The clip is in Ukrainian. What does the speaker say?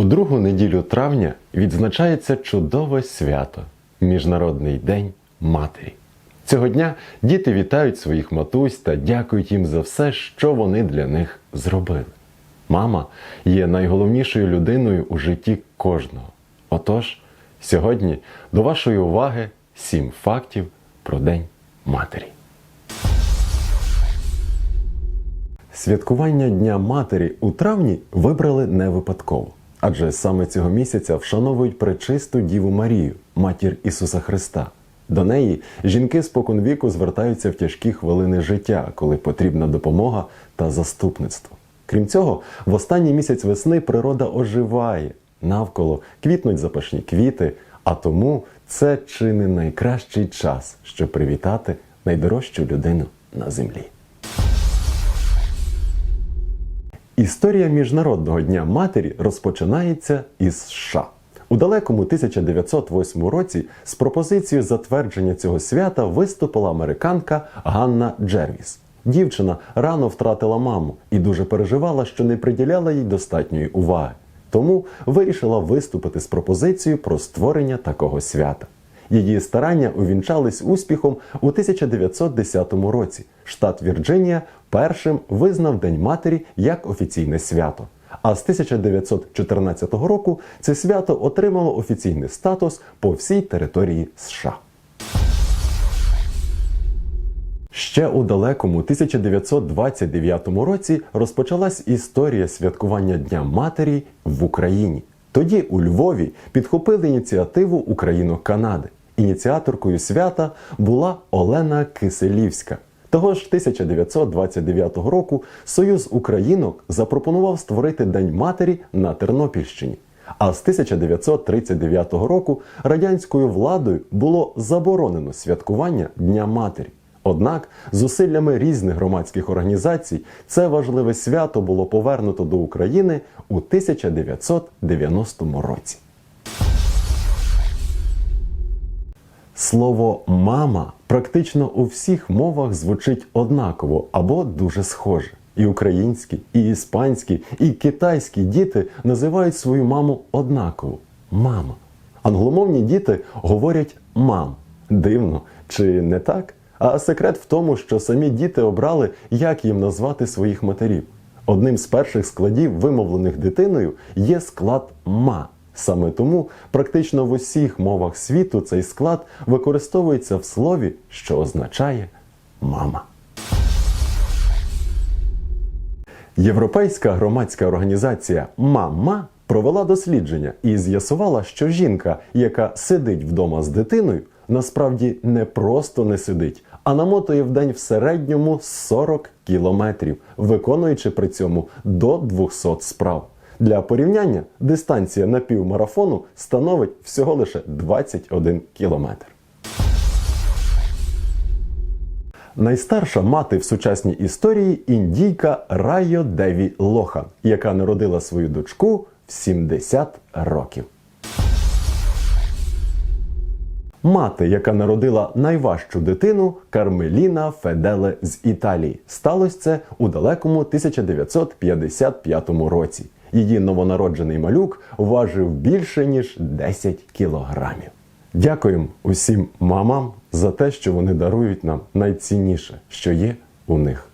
У другу неділю травня відзначається чудове свято Міжнародний день матері. Цього дня діти вітають своїх матусь та дякують їм за все, що вони для них зробили. Мама є найголовнішою людиною у житті кожного. Отож, сьогодні до вашої уваги сім фактів про День матері. Святкування Дня Матері у травні вибрали не випадково, адже саме цього місяця вшановують пречисту Діву Марію, матір Ісуса Христа. До неї жінки споконвіку звертаються в тяжкі хвилини життя, коли потрібна допомога та заступництво. Крім цього, в останній місяць весни природа оживає, навколо квітнуть запашні квіти, а тому це чи не найкращий час, щоб привітати найдорожчу людину на землі. Історія Міжнародного дня матері розпочинається із США. У далекому 1908 році з пропозицією затвердження цього свята виступила американка Ганна Джервіс. Дівчина рано втратила маму і дуже переживала, що не приділяла їй достатньої уваги. Тому вирішила виступити з пропозицією про створення такого свята. Її старання увінчались успіхом у 1910 році. Штат Вірджинія першим визнав День матері як офіційне свято. А з 1914 року це свято отримало офіційний статус по всій території США. Ще у далекому 1929 році розпочалась історія святкування Дня Матері в Україні. Тоді у Львові підхопили ініціативу Україно-Канади. Ініціаторкою свята була Олена Киселівська. Того ж 1929 року Союз Українок запропонував створити День матері на Тернопільщині. А з 1939 року радянською владою було заборонено святкування Дня матері. Однак, зусиллями різних громадських організацій це важливе свято було повернуто до України у 1990 році. Слово мама практично у всіх мовах звучить однаково або дуже схоже. І українські, і іспанські, і китайські діти називають свою маму однаково мама. Англомовні діти говорять мам. Дивно, чи не так? А секрет в тому, що самі діти обрали, як їм назвати своїх матерів. Одним з перших складів, вимовлених дитиною, є склад ма. Саме тому практично в усіх мовах світу цей склад використовується в слові, що означає мама. Європейська громадська організація Мама провела дослідження і з'ясувала, що жінка, яка сидить вдома з дитиною, насправді не просто не сидить, а намотує в день в середньому 40 кілометрів, виконуючи при цьому до 200 справ. Для порівняння дистанція на півмарафону становить всього лише 21 кілометр. Найстарша мати в сучасній історії індійка Райо Деві Лохан, яка народила свою дочку в 70 років. Мати, яка народила найважчу дитину, Кармеліна Феделе з Італії. Сталося це у далекому 1955 році. Її новонароджений малюк важив більше ніж 10 кілограмів. Дякуємо усім мамам за те, що вони дарують нам найцінніше, що є у них.